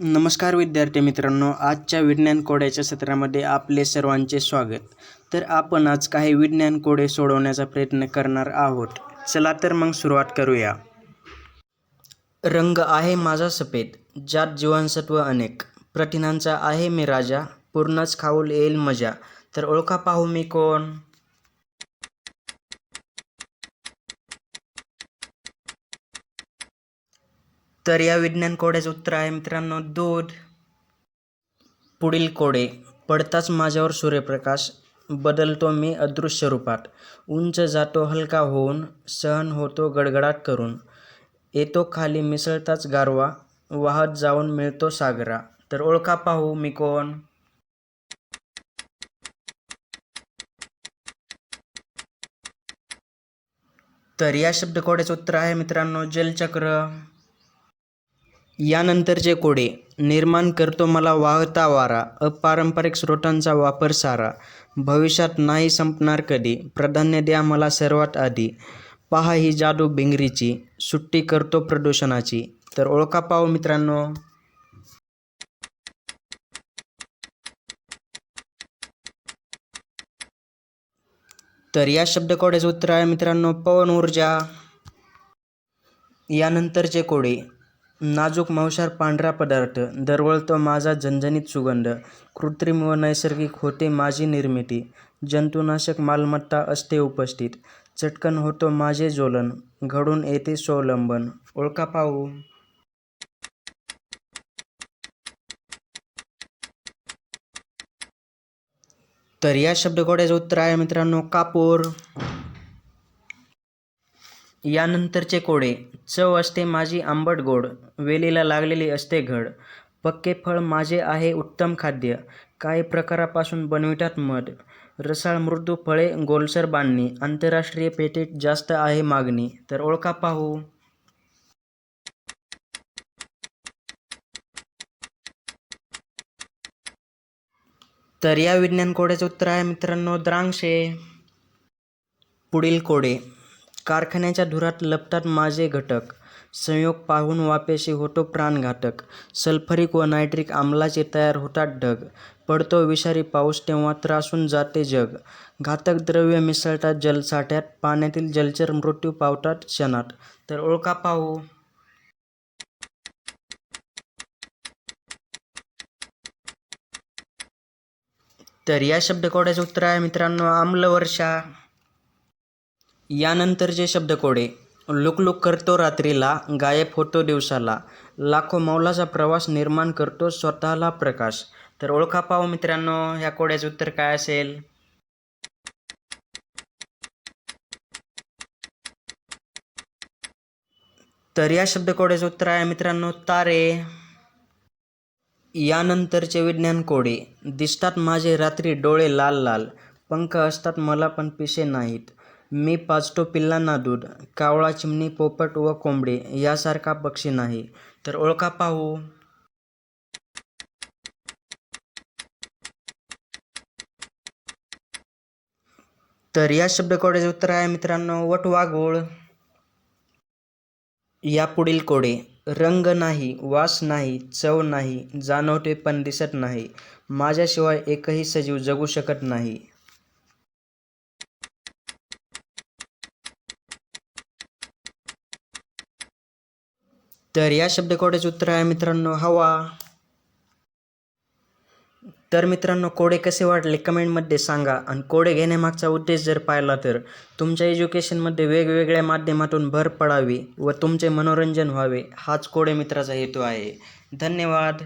नमस्कार विद्यार्थी मित्रांनो आजच्या विज्ञान कोड्याच्या सत्रामध्ये आपले सर्वांचे स्वागत. तर आपण आज काही विज्ञान कोडे सोडवण्याचा प्रयत्न करणार आहोत. चला तर मग सुरुवात करूया. रंग आहे माझा सफेद ज्यात जीवनसत्व अनेक. प्रथिनांचा आहे मी राजा पूर्णच खाऊल येईल मजा. तर ओळखा पाहू मी कोण? तर या विज्ञान कोड्याचं उत्तर आहे मित्रांनो दूध. पुढील कोडे पडताच माझ्यावर सूर्यप्रकाश बदलतो मी अदृश्य रूपात. उंच जातो हलका होऊन सहन होतो गडगडाट करून. येतो खाली मिसळताच गारवा वाहत जाऊन मिळतो सागरा. तर ओळखा पाहू मी कोण? तर या शब्दकोड्याचं उत्तर आहे मित्रांनो जलचक्र. यानंतरचे कोडे निर्माण करतो मला वाहता वारा अपारंपरिक स्रोतांचा वापर सारा. भविष्यात नाही संपणार कधी प्राधान्य द्या मला सर्वात आधी. पहा ही जादू भिंगरीची सुट्टी करतो प्रदूषणाची. तर ओळखा पाहू मित्रांनो. तर या शब्दकोड्याचं उत्तर आहे मित्रांनो पवन ऊर्जा. यानंतरचे कोडे नाजूक मांसाहार पांढरा पदार्थ दरवळतो माझा झणझणीत सुगंध कृत्रिम व नैसर्गिक होते माझी निर्मिती जंतुनाशक मालमत्ता असते उपस्थित चटकन होतो माझे ज्वलन घडून येते स्वावलंबन ओळखा पाहू. तर या शब्दकोड्याचं उत्तर आहे मित्रांनो कापूर. यानंतरचे कोडे. चव असते माझी आंबट गोड. वेलीला लागलेली असते घड. पक्के फळ माझे आहे उत्तम खाद्य. काही प्रकारापासून बनवितात मध. रसाळ मृदू फळे गोलसर बांधणी. आंतरराष्ट्रीय पेठेत जास्त आहे मागणी. तर ओळखा पाहू. तर या विज्ञान कोड्याचं उत्तर आहे मित्रांनो द्रांक्षे. पुढील कोडे. कारखान्याच्या धुरात लपतात माझे घटक. संयोग पाहून वापेशी होतो प्राणघातक सल्फरिक व नायट्रिक आम्लाचे तयार होतात ढग. पडतो विषारी पाऊस तेव्हा त्रासून जाते जग. घातक द्रव्य मिसळतात जलसाठ्यात पाण्यातील जलचर मृत्यू पावतात क्षणात. तर ओळखा पाहू. तर या शब्दकोड्याचे उत्तर आहे मित्रांनो आम्लवर्षा. यानंतरचे शब्दकोडे लुकलुक करतो रात्रीला गायब होतो दिवसाला लाखो मौलाचा प्रवास निर्माण करतो स्वतःला प्रकाश. तर ओळखा पाहू मित्रांनो ह्या कोड्याचं उत्तर काय असेल? तर या शब्दकोड्याचं उत्तर आहे मित्रांनो तारे. यानंतरचे विज्ञान कोडे दिसतात माझे रात्री डोळे लाल लाल पंख असतात मला पण पिसे नाहीत मी पाजतो पिल्लांना दूध कावळा चिमणी पोपट व कोंबडे यासारखा पक्षी नाही. तर ओळखा पाहू. तर या शब्दकोड्याचे उत्तर आहे मित्रांनो वटवाघूळ. या पुढील कोडे रंग नाही वास नाही चव नाही जाणवते पण दिसत नाही. माझ्याशिवाय एकही सजीव जगू शकत नाही. तर या शब्दकोड्याचे उत्तर आहे मित्रांनो हवा. तर मित्रांनो कोडे कसे वाटले कमेंटमध्ये सांगा. आणि कोडे घेण्यामागचा उद्देश जर पाहिला तर तुमच्या एज्युकेशनमध्ये वेगवेगळ्या माध्यमातून भर पडावी व तुमचे मनोरंजन व्हावे हाच कोडे मित्राचा हेतू आहे. धन्यवाद.